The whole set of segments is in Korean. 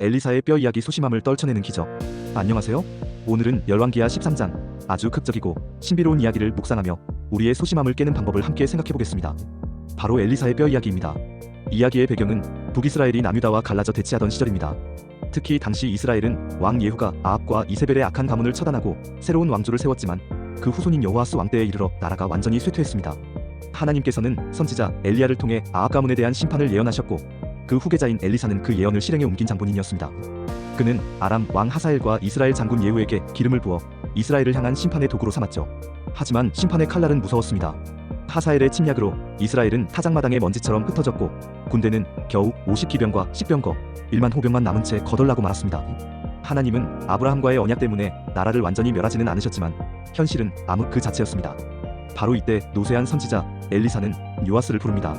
엘리사의 뼈 이야기 소심함을 떨쳐내는 기적. 안녕하세요. 오늘은 열왕기하 13장 아주 극적이고 신비로운 이야기를 묵상하며 우리의 소심함을 깨는 방법을 함께 생각해 보겠습니다. 바로 엘리사의 뼈 이야기입니다. 이야기의 배경은 북이스라엘이 남유다와 갈라져 대치하던 시절입니다. 특히 당시 이스라엘은 왕 예후가 아합과 이세벨의 악한 가문을 처단하고 새로운 왕조를 세웠지만 그 후손인 여호아스 왕 때에 이르러 나라가 완전히 쇠퇴했습니다. 하나님께서는 선지자 엘리야를 통해 아합 가문에 대한 심판을 예언하셨고 그 후계자인 엘리사는 그 예언을 실행에 옮긴 장본인이었습니다. 그는 아람 왕 하사엘과 이스라엘 장군 예후에게 기름을 부어 이스라엘을 향한 심판의 도구로 삼았죠. 하지만 심판의 칼날은 무서웠습니다. 하사엘의 침략으로 이스라엘은 타작마당의 먼지처럼 흩어졌고 군대는 겨우 50기병과 10병거 1만 호병만 남은 채 거덜나고 말았습니다. 하나님은 아브라함과의 언약 때문에 나라를 완전히 멸하지는 않으셨지만 현실은 암흑 그 자체였습니다. 바로 이때 노쇠한 선지자 엘리사는 요아스를 부릅니다.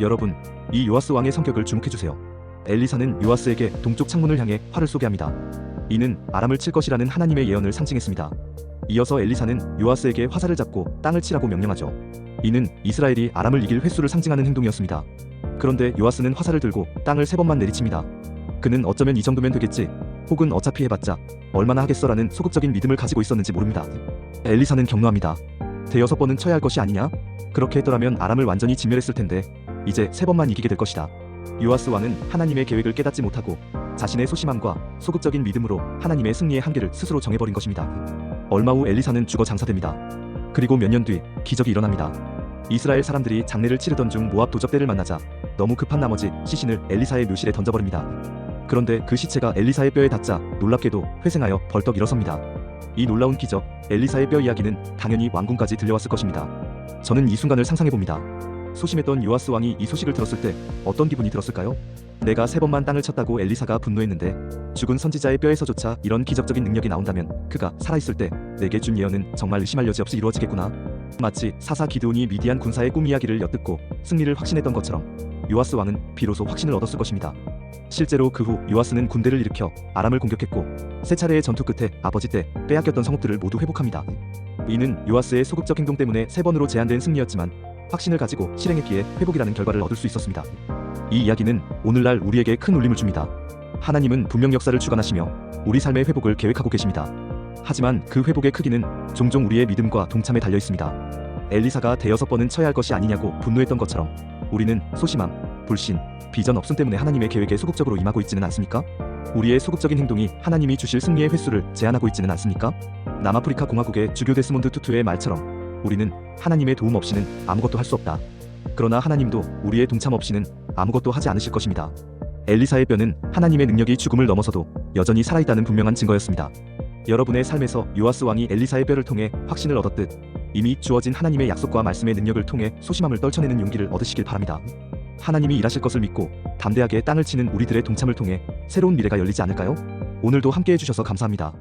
여러분, 이 요아스 왕의 성격을 주목해 주세요. 엘리사는 요아스에게 동쪽 창문을 향해 활을 쏘게 합니다. 이는 아람을 칠 것이라는 하나님의 예언을 상징했습니다. 이어서 엘리사는 요아스에게 화살을 잡고 땅을 치라고 명령하죠. 이는 이스라엘이 아람을 이길 횟수를 상징하는 행동이었습니다. 그런데 요아스는 화살을 들고 땅을 세 번만 내리칩니다. 그는 어쩌면 이 정도면 되겠지, 혹은 어차피 해봤자 얼마나 하겠어라는 소극적인 믿음을 가지고 있었는지 모릅니다. 엘리사는 격노합니다. 대여섯 번은 쳐야 할 것이 아니냐? 그렇게 했더라면 아람을 완전히 진멸했을 텐데 이제 세 번만 이기게 될 것이다. 요아스 왕은 하나님의 계획을 깨닫지 못하고 자신의 소심함과 소극적인 믿음으로 하나님의 승리의 한계를 스스로 정해버린 것입니다. 얼마 후 엘리사는 죽어 장사됩니다. 그리고 몇 년 뒤 기적이 일어납니다. 이스라엘 사람들이 장례를 치르던 중 모압 도적대를 만나자 너무 급한 나머지 시신을 엘리사의 묘실에 던져버립니다. 그런데 그 시체가 엘리사의 뼈에 닿자 놀랍게도 회생하여 벌떡 일어섭니다. 이 놀라운 기적, 엘리사의 뼈 이야기는 당연히 왕궁까지 들려왔을 것입니다. 저는 이 순간을 상상해 봅니다. 소심했던 요아스 왕이 이 소식을 들었을 때 어떤 기분이 들었을까요? 내가 세 번만 땅을 쳤다고 엘리사가 분노했는데 죽은 선지자의 뼈에서조차 이런 기적적인 능력이 나온다면 그가 살아있을 때 내게 준 예언은 정말 의심할 여지 없이 이루어지겠구나. 마치 사사 기드온이 미디안 군사의 꿈 이야기를 엿듣고 승리를 확신했던 것처럼 요아스 왕은 비로소 확신을 얻었을 것입니다. 실제로 그 후 요아스는 군대를 일으켜 아람을 공격했고 세 차례의 전투 끝에 아버지 때 빼앗겼던 성읍들을 모두 회복합니다. 이는 요아스의 소극적 행동 때문에 세 번으로 제한된 승리였지만 확신을 가지고 비해 회복이라는 결과를 얻을 수 있었습니다. 이 이야기는 오늘날 우리에게 큰 울림을 줍니다. 하나님은 분명 역사를 주관하시며 우리 삶의 회복을 계획하고 계십니다. 하지만 그 회복의 크기는 종종 우리의 믿음과 동참에 달려 있습니다. 엘리사가 대여섯 번은 쳐야 할 것이 아니냐고 분노했던 것처럼 우리는 소심함, 불신, 비전 없음 때문에 하나님의 계획에 소극적으로 임하고 있지는 않습니까? 우리의 소극적인 행동이 하나님이 주실 승리의 횟수를 제한하고 있지는 않습니까? 남아프리카 공화국의 주교 데스몬드 투투의 말처럼 우리는 하나님의 도움 없이는 아무것도 할 수 없다. 그러나 하나님도 우리의 동참 없이는 아무것도 하지 않으실 것입니다. 엘리사의 뼈는 하나님의 능력이 죽음을 넘어서도 여전히 살아있다는 분명한 증거였습니다. 여러분의 삶에서 요아스 왕이 엘리사의 뼈를 통해 확신을 얻었듯 이미 주어진 하나님의 약속과 말씀의 능력을 통해 소심함을 떨쳐내는 용기를 얻으시길 바랍니다. 하나님이 일하실 것을 믿고 담대하게 땅을 치는 우리들의 동참을 통해 새로운 미래가 열리지 않을까요? 오늘도 함께 해주셔서 감사합니다.